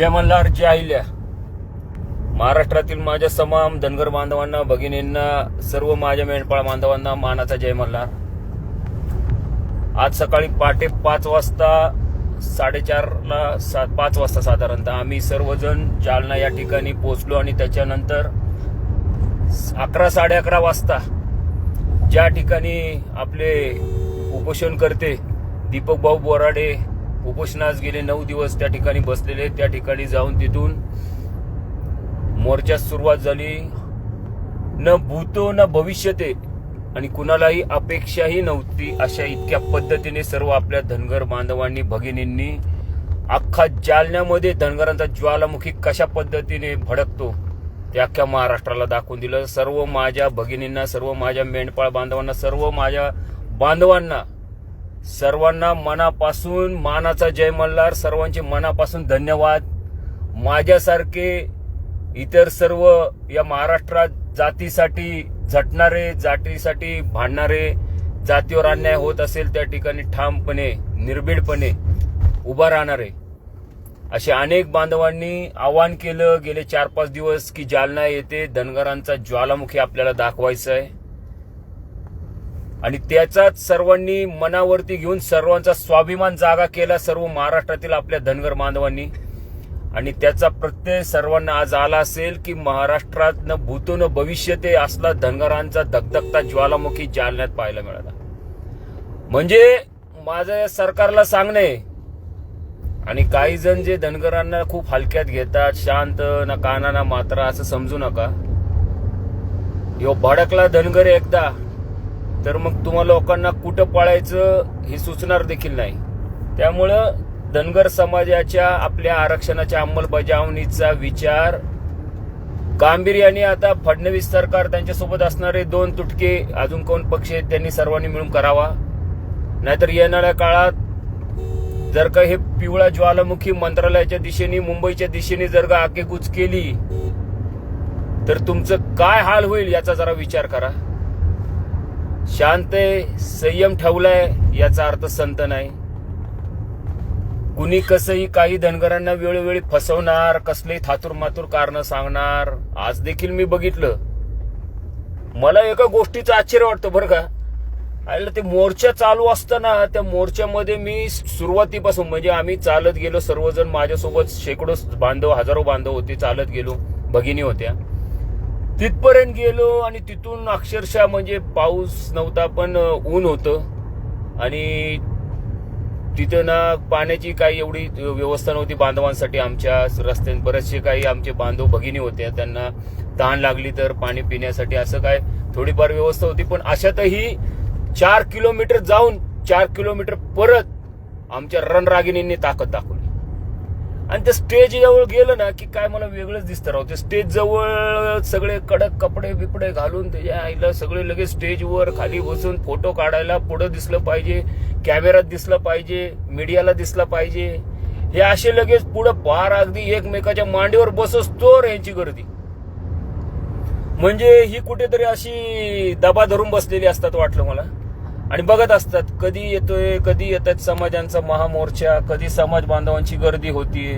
जय मल्हार जय आईल्या महाराष्ट्रातील माझ्या समाम धनगर बांधवांना भगिनींना सर्व माझ्या मेंढपाळ बांधवांना मानाचा जय मल्हार. आज सकाळी पहाटे पाच वाजता साडेचारला सात पाच वाजता साधारणतः आम्ही सर्वजण जालना या ठिकाणी पोचलो आणि त्याच्यानंतर अकरा साडे अकरा वाजता ज्या ठिकाणी आपले उपोषण करते दीपक भाऊ बोराडे उपोषणास गेले नऊ दिवस त्या ठिकाणी बसलेले त्या ठिकाणी जाऊन तिथून मोर्चास सुरुवात झाली. न भूतो न भविष्यते आणि कुणालाही अपेक्षाही नव्हती अशा इतक्या पद्धतीने सर्व आपल्या धनगर बांधवांनी भगिनींनी अख्खा जालन्यामध्ये धनगरांचा ज्वालामुखी कशा पद्धतीने भडकतो ते अख्ख्या महाराष्ट्राला दाखवून दिलं. सर्व माझ्या भगिनींना सर्व माझ्या मेंढपाळ बांधवांना सर्व माझ्या बांधवांना सर्वांना मनापासून मानाचा जय मल्हार. सर्वांचे मनापासून धन्यवाद. माझ्यासारखे इतर सर्व या महाराष्ट्रात जातीसाठी झटणारे जातीसाठी भांडणारे जातीवर अन्याय होत असेल त्या ठिकाणी ठामपणे निर्भीडपणे उभा राहणारे असे अनेक बांधवांनी आवाहन केलं गेले चार पाच दिवस की जालना येथे धनगरांचा ज्वालामुखी आपल्याला दाखवायचा आहे. आणि त्याचाच सर्वांनी मनावरती घेऊन सर्वांचा स्वाभिमान जागा केला सर्व महाराष्ट्रातील आपल्या धनगर बांधवांनी. आणि त्याचा प्रत्यय सर्वांना आज आला असेल की महाराष्ट्रात न भविष्य ते असला धनगरांचा धगधगता ज्वालामुखी जालन्यात पाहायला मिळाला. म्हणजे माझं या सरकारला सांगणे आणि काही जण जे धनगरांना खूप हलक्यात घेतात शांत ना काना ना मात्रा असं समजू नका. यो भडकला धनगर एकदा. तर मग तुम्हा लोकांना कुठं पळायचं हे सुचणार देखील नाही. त्यामुळं धनगर समाजाच्या आपल्या आरक्षणाच्या अंमलबजावणीचा विचार गांभीर्याने आता फडणवीस सरकार त्यांच्यासोबत असणारे दोन तुटके अजून कोण पक्ष आहेत त्यांनी सर्वांनी मिळून करावा. नाहीतर येणाऱ्या काळात जर का हे पिवळा ज्वालामुखी मंत्रालयाच्या दिशेने मुंबईच्या दिशेने जर का आकेकूच केली तर तुमचं काय हाल होईल याचा जरा विचार करा. शांत आहे संयम ठेवलाय याचा अर्थ संत नाही. कुणी कसंही काही धनगरांना वेळोवेळी फसवणार कसलेही थातूर मातूर कारण सांगणार आज देखील मी बघितलं. मला एका गोष्टीचं आश्चर्य वाटतं बरं का? आयला ते मोर्चा चालू असताना त्या मोर्चामध्ये मी सुरुवातीपासून म्हणजे आम्ही चालत गेलो सर्वजण माझ्यासोबत शेकडो बांधव हजारो बांधव होते चालत गेलो भगिनी होत्या. तिथपर्यंत गेलो आणि तिथून अक्षरशः म्हणजे पाऊस नव्हता पण ऊन होतं. आणि तिथं ना पाण्याची काही एवढी व्यवस्था नव्हती बांधवांसाठी आमच्या रस्त्यात. बरेचसे काही आमचे बांधव भगिनी होते त्यांना तहान लागली तर पाणी पिण्यासाठी असं काय थोडीफार व्यवस्था होती. पण अशातही चार किलोमीटर जाऊन चार किलोमीटर परत आमच्या रणरागिणींनी ताकद दाखवली. आणि त्या स्टेज जवळ गेलं ना की काय मला वेगळंच दिसतं राहू ते स्टेज जवळ सगळे कडक कपडे बिपडे घालून त्याच्या आईला सगळे लगेच स्टेजवर खाली बसून फोटो काढायला पुढं दिसलं पाहिजे कॅमेरात दिसलं पाहिजे मीडियाला दिसलं पाहिजे. हे असे लगेच पुढं पार अगदी एकमेकाच्या मांडीवर बसतोर यांची गर्दी. म्हणजे ही कुठेतरी अशी दबा धरून बसलेली असतात वाटलं मला. आणि बघत असतात कधी येतोय कधी येतात समाजांचा महामोर्चा कधी समाज बांधवांची गर्दी होतीये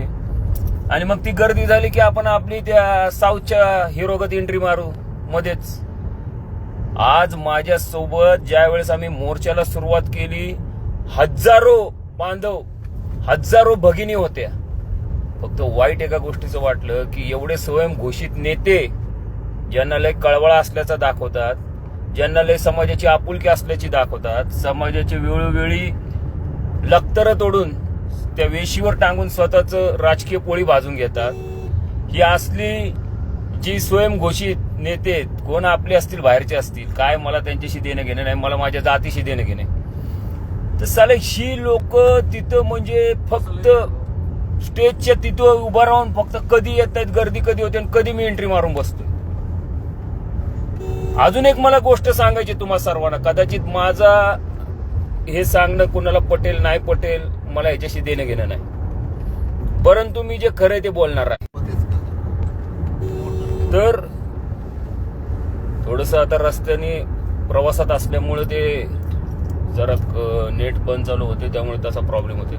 आणि मग ती गर्दी झाली की आपण आपली त्या साऊथच्या हिरोगत एंट्री मारू मध्येच. आज माझ्या सोबत ज्या वेळेस आम्ही मोर्चाला सुरुवात केली हजारो बांधव हजारो भगिनी होत्या. फक्त वाईट एका गोष्टीचं वाटलं की एवढे स्वयंघोषित नेते ज्यांना लय कळवळा असल्याचा दाखवतात ज्यांना लय समाजाची आपुलकी असल्याची दाखवतात समाजाची वेळोवेळी लक्तर तोडून त्या वेशीवर टांगून स्वतःच राजकीय पोळी भाजून घेतात. ही असली जी स्वयंघोषित नेते कोण आपले असतील बाहेरचे असतील काय मला त्यांच्याशी देणं घेणं नाही मला माझ्या जातीशी देणं घेणं तर साले ही लोक तिथं म्हणजे फक्त स्टेजच्या तिथं उभं राहून फक्त कधी येत आहेत गर्दी कधी होते आणि कधी मी एंट्री मारून बसतोय. अजून एक मला गोष्ट सांगायची तुम्हा सर्वांना. कदाचित माझा हे सांगणं कुणाला पटेल नाही पटेल मला याच्याशी देणं घेणं नाही. परंतु मी जे खरं आहे ते बोलणार आहे. तर थोडस आता रस्त्याने प्रवासात असल्यामुळे ते जरा नेट बंद चालू होते त्यामुळे तसा प्रॉब्लेम होते.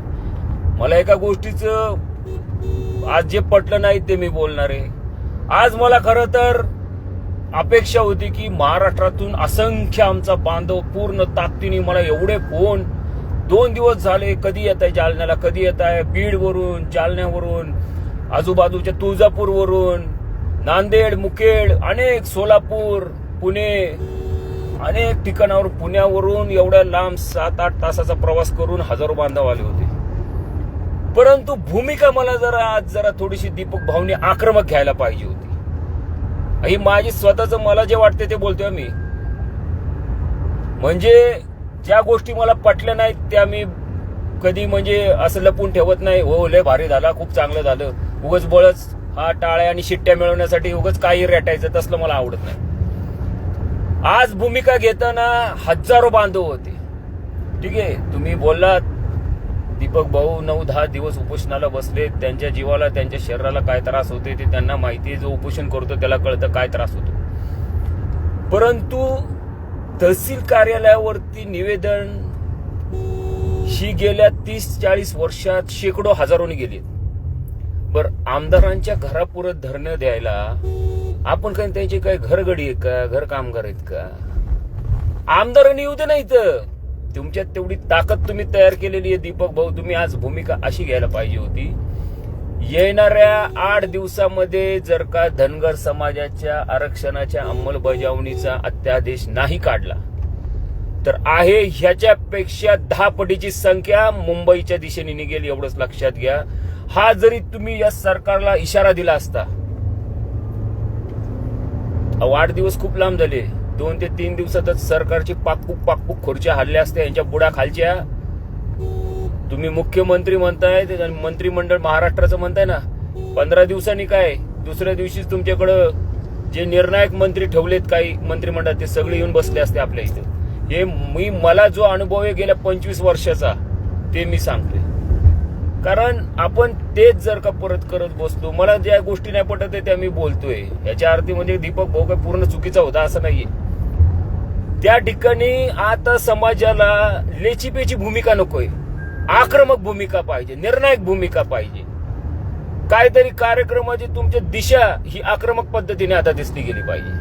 मला एका गोष्टीचं आज जे पटलं नाही ते मी बोलणार आहे. आज मला खरं तर अपेक्षा होती की महाराष्ट्रातून असंख्य आमचा बांधव पूर्ण ताकदीने मला एवढे फोन. दोन दिवस झाले कधी येत आहे जालन्याला कधी येत आहे बीडवरून जालन्यावरून आजूबाजूच्या तुळजापूरवरून नांदेड मुखेड अनेक सोलापूर पुणे अनेक ठिकाणावर पुण्यावरून एवढ्या लांब सात आठ तासाचा प्रवास करून हजारो बांधव आले होते. परंतु भूमिका मला जरा आज जरा थोडीशी दीपक भाऊने आक्रमक घ्यायला पाहिजे होती. ही माझी स्वतःच मला जे वाटते ते बोलतोय मी. म्हणजे ज्या गोष्टी मला पटल्या नाहीत त्या मी कधी म्हणजे असं लपून ठेवत नाही. हो लय भारी झाला खूप चांगलं झालं. उगच बळच हा टाळ्या आणि शिट्ट्या मिळवण्यासाठी उगच काही रेटायचं तसलं मला आवडत नाही. आज भूमिका घेताना हजारो बांधव होते. ठीक आहे तुम्ही बोललात दीपक भाऊ नऊ दहा दिवस उपोषणाला बसले. त्यांच्या जीवाला त्यांच्या शरीराला काय त्रास होते ते त्यांना माहिती आहे. जो उपोषण करतो त्याला कळतं काय त्रास होतो. परंतु तहसील कार्यालयावरती निवेदन ही गेल्या तीस चाळीस वर्षात शेकडो हजारोनी गेली बर आमदारांच्या घरापुरत धरणं द्यायला आपण काय त्यांची काय घरगडी आहे का? घर कामगार आहेत का? आमदारांनी येऊ दे नाही तर तुमच्यात तेवढी ताकद तुम्ही तयार केलेली आहे दीपक भाऊ. तुम्ही आज भूमिका अशी घ्यायला पाहिजे होती. येणाऱ्या आठ दिवसामध्ये जर का धनगर समाजाच्या आरक्षणाच्या अंमलबजावणीचा अत्यादेश नाही काढला तर आहे ह्याच्यापेक्षा दहा पटीची संख्या मुंबईच्या दिशेने निघेल एवढंच लक्षात घ्या. हा जरी तुम्ही या सरकारला इशारा दिला असता वाढदिवस आठ दिवस खूप लांब झाले. दोन ते तीन दिवसातच सरकारची पाकपूक पाकपूक खुर्च्या हल्ल्या असते यांच्या बुडा खालच्या. तुम्ही मुख्यमंत्री म्हणताय ते मंत्रिमंडळ महाराष्ट्राचं म्हणताय ना. पंधरा दिवसांनी काय? दुसऱ्या दिवशीच तुमच्याकडं जे निर्णायक मंत्री ठेवलेत काही मंत्रिमंडळात ते सगळे येऊन बसले असते आपल्या इथं. हे मी मला जो अनुभव आहे गेल्या पंचवीस वर्षाचा ते मी सांगते कारण आपण तेच जर का परत करत बसतो मला ज्या गोष्टी नाही पटत आहे त्या मी बोलतोय. याच्या अर्थी म्हणजे दीपक भाऊ काय पूर्ण चुकीचा होता असं नाहीये. त्या ठिकाणी आता समाजाला लेचीपेची भूमिका नकोय. आक्रमक भूमिका पाहिजे निर्णायक भूमिका पाहिजे. काहीतरी कार्यक्रमाची तुमची दिशा ही आक्रमक पद्धतीने आता दिसली गेली पाहिजे.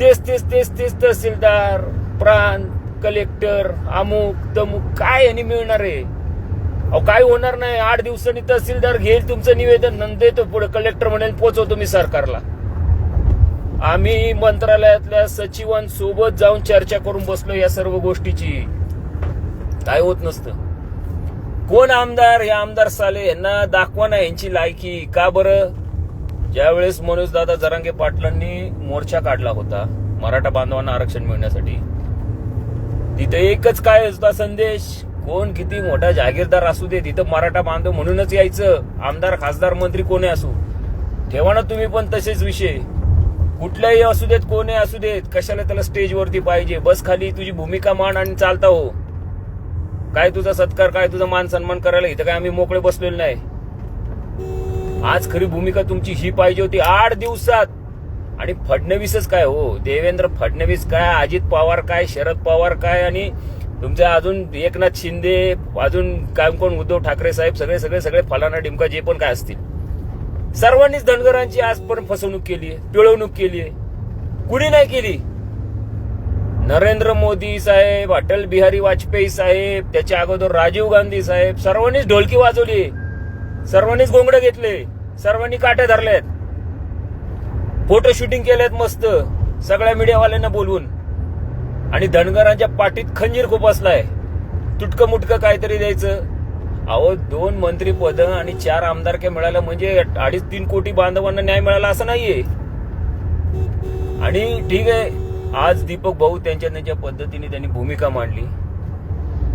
तेच तेच तेच तेच तहसीलदार प्रांत कलेक्टर अमुक तमुक काय यांनी मिळणार आहे? अहो काय होणार नाही. आठ दिवसांनी तहसीलदार घेईल तुमचं निवेदन नंतर देतो पुढे कलेक्टर म्हणेल पोचवतो मी सरकारला. आम्ही मंत्रालयातल्या सचिवांसोबत जाऊन चर्चा करून बसलो या सर्व गोष्टीची. काय होत नसतं. कोण आमदार हे आमदार साले यांना दाखवा ना यांची लायकी. का बरं? ज्यावेळेस मनोज दादा जरांगे पाटलांनी मोर्चा काढला होता मराठा बांधवांना आरक्षण मिळण्यासाठी. तिथे एकच काय होता संदेश? कोण किती मोठा जागीरदार असू दे तिथं मराठा बांधव म्हणूनच यायचं. आमदार खासदार मंत्री कोणी असू? ठेवा ना तुम्ही पण तसेच विषय. कुठल्याही असू देत कोणी असू देत कशाला त्याला स्टेजवरती पाहिजे? बस खाली तुझी भूमिका मान आणि चालता हो. काय तुझा सत्कार काय तुझा मान सन्मान करायला इथं काय आम्ही मोकळे बसलेलो नाही. आज खरी भूमिका तुमची ही पाहिजे होती आठ दिवसात. आणि फडणवीसच काय हो? देवेंद्र फडणवीस काय? अजित पवार काय? शरद पवार काय? आणि तुमचे अजून एकनाथ शिंदे अजून काय कोण? उद्धव ठाकरे साहेब सगळे सगळे सगळे फलाना डिमका जे पण काय असतील. सर्वांनीच धनगरांची आजपर्यंत फसवणूक केली आहे पिळवणूक केली आहे. कुणी नाही केली? नरेंद्र मोदी साहेब अटल बिहारी वाजपेयी साहेब त्याच्या अगोदर राजीव गांधी साहेब सर्वांनीच ढोलकी वाजवली सर्वांनीच गोंगडे घेतले सर्वांनी काट्या धरल्यात फोटो शूटिंग केल्यात मस्त सगळ्या मीडियावाल्यांना बोलवून. आणि धनगरांच्या पाठीत खंजीर खूप असलाय. तुटकं मुटकं काहीतरी द्यायचं. अहो दोन मंत्री पद आणि चार आमदारक्या मिळाल्या म्हणजे अडीच तीन कोटी बांधवांना न्याय मिळाला असं नाहीये. आणि ठीक आहे आज दीपक भाऊ त्यांच्या त्यांच्या पद्धतीने त्यांनी भूमिका मांडली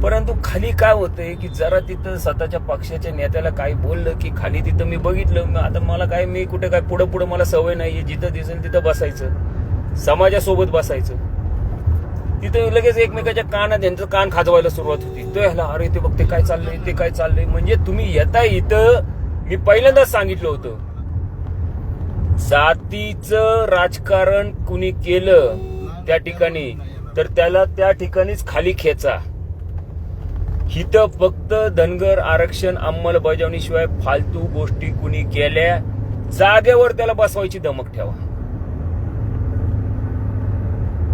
परंतु खाली काय होतंय की जरा तिथं स्वतःच्या पक्षाच्या नेत्याला काही बोललं की खाली तिथं मी बघितलं मग आता मला काय मी कुठे काय पुढं पुढं मला सवय नाहीये जिथं दिसेल तिथं बसायचं. समाजासोबत बसायचं. तिथे लगेच एकमेकाच्या कानात यांचं कान खाजवायला सुरुवात होती. तो ह्याला अरे ते बघ ते काय चाललंय ते काय चाललंय. म्हणजे तुम्ही येता इथं मी पहिल्यांदाच सांगितलं होतं. जातीचं राजकारण कुणी केलं त्या ठिकाणी तर त्याला त्या ठिकाणीच खाली खेचा. हिथं फक्त धनगर आरक्षण अंमलबजावणीशिवाय फालतू गोष्टी कुणी केल्या जागेवर त्याला बसवायची धमक ठेवा.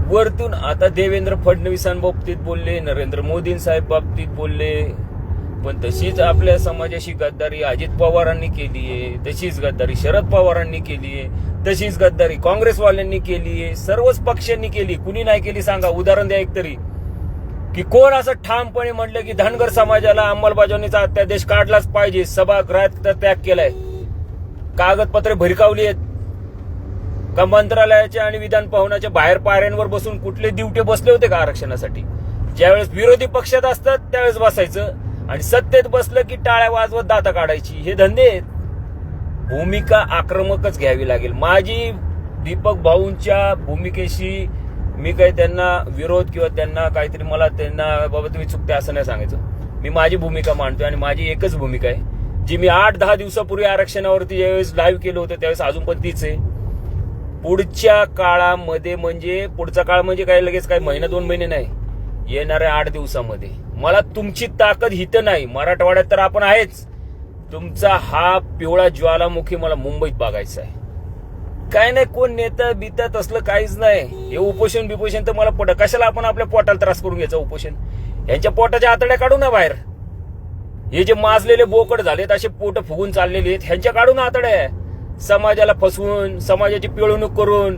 वरतून आता देवेंद्र फडणवीसांबाबतीत बोलले नरेंद्र मोदींसाहेब बाबतीत बोलले. पण तशीच आपल्या समाजाशी गद्दारी अजित पवारांनी केली आहे तशीच गद्दारी शरद पवारांनी केली आहे तशीच गद्दारी काँग्रेसवाल्यांनी केली आहे सर्वच पक्षांनी केली कुणी नाही केली सांगा उदाहरण द्या एक तरी. की कोण असं ठामपणे म्हटलं की धनगर समाजाला अंमलबजावणीचा अत्यादेश काढलाच पाहिजे सभागृहात त्याग केलाय. कागदपत्रे भरकावली आहेत. का मंत्रालयाच्या आणि विधान भवनाच्या बाहेर पायऱ्यांवर बसून कुठले दिवटे बसले होते का आरक्षणासाठी? ज्यावेळेस विरोधी पक्षात असतात त्यावेळेस बसायचं. आणि सत्तेत बसलं की टाळ्या वाजवत दाता काढायची. हे धंदे आहेत भूमिका आक्रमकच घ्यावी लागेल. माझी दीपक भाऊंच्या भूमिकेशी मी काही त्यांना विरोध किंवा त्यांना काहीतरी मला त्यांना बाबा तुम्ही चुकते असं नाही सांगायचं. मी माझी भूमिका मांडतोय आणि माझी एकच भूमिका आहे. जी मी आठ दहा दिवसापूर्वी आरक्षणावरती ज्यावेळेस लाईव्ह केलं होतं त्यावेळेस अजून पण तीच आहे. पुढच्या काळामध्ये म्हणजे पुढचा काळ म्हणजे काय लगेच काय महिना दोन महिने नाही. येणाऱ्या आठ दिवसामध्ये. मला तुमची ताकद हित नाही. मराठवाड्यात तर आपण आहेच. तुमचा हा पिवळा ज्वालामुखी मला मुंबईत बघायचा आहे. काय नाही कोण नेता बिता तसलं काहीच नाही. हे उपोषण बिपोषण तर मला पट कशाला आपण आपल्या पोटाला त्रास करून घ्यायचा उपोषण? यांच्या पोटाच्या आतड्या काढू ना बाहेर. हे जे माजलेले बोकड झालेत असे पोट फुगून चाललेले आहेत ह्यांच्या काढून आतड्या. समाजाला फसवून समाजाची पिळवणूक करून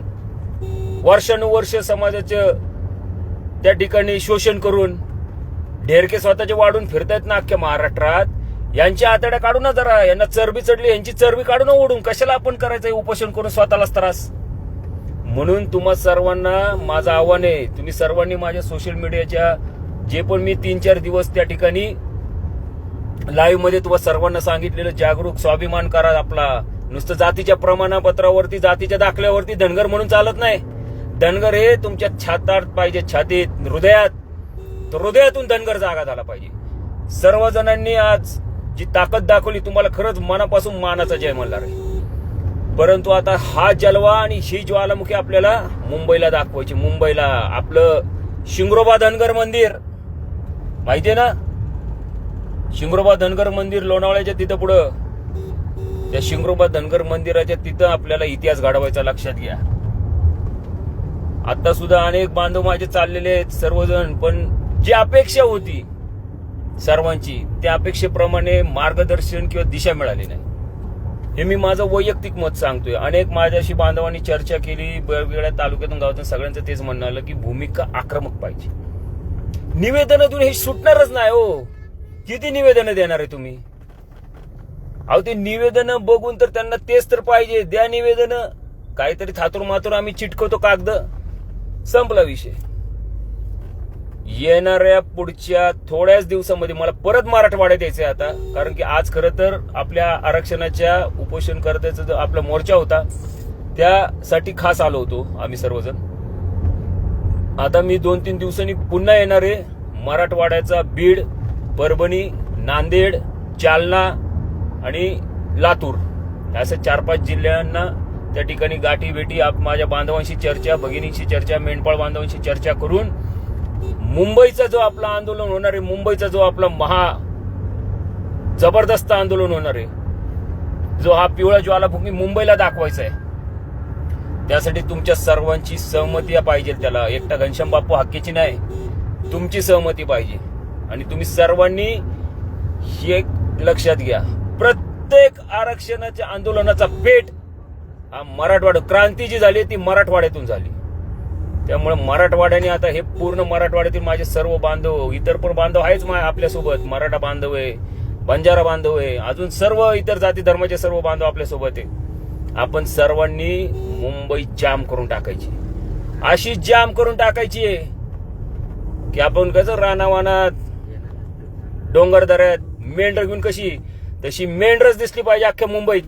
वर्षानुवर्ष समाजाचं त्या ठिकाणी शोषण करून ढेरके स्वतःचे वाढून फिरतायत ना अख्ख्या महाराष्ट्रात. यांच्या आतड्या काढू ना जरा. यांना चरबी चढली यांची चरबी काढू ना ओढून. कशाला आपण करायचं उपोषण करून स्वतःलाच त्रास? म्हणून तुम्हा सर्वांना माझं आव्हान आहे तुम्ही सर्वांनी माझ्या सोशल मीडियाच्या जे पण मी तीन चार दिवस त्या ठिकाणी लाईव्हमध्ये तुम्हाला सर्वांना सांगितलेलं जागरूक स्वाभिमान करा आपला. नुसतं जातीच्या प्रमाणपत्रावरती जातीच्या दाखल्यावरती धनगर म्हणून चालत नाही. धनगर हे तुमच्या छातात पाहिजे छातीत हृदयात. तर हृदयातून धनगर जागा झाला पाहिजे. सर्वजणांनी आज जी ताकद दाखवली तुम्हाला खरंच मनापासून मानाचा जय म्हणणार आहे. परंतु आता हा जलवा आणि ही ज्वालामुखी आपल्याला मुंबईला दाखवायची. मुंबईला आपलं शिंगरोबा धनगर मंदिर. माहितीये ना? शिंगरोबा धनगर मंदिर लोणावळ्याच्या तिथं पुढं त्या शिंगरोबा धनगर मंदिराच्या तिथं आपल्याला इतिहास घडवायचा लक्षात घ्या. आता सुद्धा अनेक बांधव माझे चाललेले आहेत सर्वजण पण जी अपेक्षा होती सर्वांची त्या अपेक्षेप्रमाणे मार्गदर्शन किंवा दिशा मिळाली नाही. हे मी माझं वैयक्तिक मत सांगतोय. अनेक माझ्याशी बांधवांनी चर्चा केली वेगवेगळ्या तालुक्यातून गावातून सगळ्यांचं तेच म्हणणं आलं की भूमिका आक्रमक पाहिजे. निवेदनातून हे सुटणारच नाही हो. किती निवेदनं देणार आहे तुम्ही? अहो ते निवेदन बघून तर त्यांना तेच तर पाहिजे. द्या निवेदन. काहीतरी थातूर मातूर आम्ही चिटकवतो कागद. संपला विषय. येणाऱ्या पुढच्या थोड्याच दिवसामध्ये मला परत मराठवाड्यात यायचंय आता. कारण की आज खरं तर आपल्या आरक्षणाच्या उपोषण करत्याचा जो आपला मोर्चा होता त्यासाठी खास आलो होतो आम्ही सर्वजण. आता मी दोन तीन दिवसांनी पुन्हा येणार आहे. मराठवाड्याचा बीड परभणी नांदेड जालना आणि लातूर. असं चार पाच जिल्ह्यांना त्या ठिकाणी गाठी भेटी आप माझ्या बांधवांशी चर्चा भगिनींशी चर्चा मेंढपाळ बांधवांशी चर्चा करून मुंबईचा जो आपला आंदोलन होणार आहे मुंबईचा जो आपला महा जबरदस्त आंदोलन होणार आहे जो हा पिवळा ज्वालामुखी मुंबईला दाखवायचा आहे त्यासाठी तुमच्या सर्वांची सहमती पाहिजे त्याला. एकटा घनश्याम बापू हक्कीची नाही तुमची सहमती पाहिजे. आणि तुम्ही सर्वांनी हे एक लक्षात घ्या. प्रत्येक आरक्षणाच्या आंदोलनाचा पेट हा मराठवाडा क्रांती जी झाली ती मराठवाड्यातून झाली. त्यामुळे मराठवाड्याने आता हे पूर्ण मराठवाड्यातील माझे सर्व बांधव इतर पण बांधव आहेच आपल्यासोबत. मराठा बांधव आहे बंजारा बांधव आहे अजून सर्व इतर जाती धर्माचे सर्व बांधव आपल्यासोबत आहे. आपण सर्वांनी मुंबई जाम करून टाकायची. अशी जाम करून टाकायची आहे की आपण कसं रानावानात डोंगर दऱ्यात मेंढर घेऊन कशी तशी मेंढरच दिसली पाहिजे अख्ख्या मुंबईत.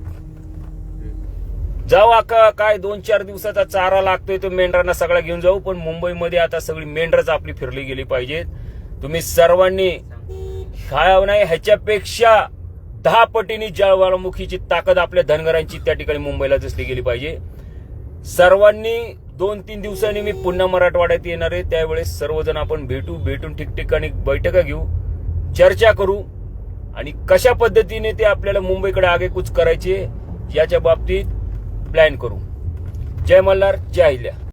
जाऊ अख्खा काय दोन चार दिवसाचा चारा लागतोय तो मेंढरांना सगळा घेऊन जाऊ पण मुंबईमध्ये आता सगळी मेंढरच आपली फिरली गेली पाहिजेत तुम्ही सर्वांनी काय नाही ह्याच्यापेक्षा दहा पटीने जळवालामुखीची ताकद आपल्या धनगरांची त्या ठिकाणी मुंबईला दिसली गेली पाहिजे. सर्वांनी दोन तीन दिवसांनी मी पुन्हा मराठवाड्यात येणार आहे त्यावेळेस सर्वजण आपण भेटू भेटून ठिकठिकाणी बैठका घेऊ चर्चा करू. आणि कशा पद्धतीने ते आपल्याला मुंबईकडे आगेकूच करायचे याच्या बाबतीत प्लॅन करू. जय मल्हार जय हिल्या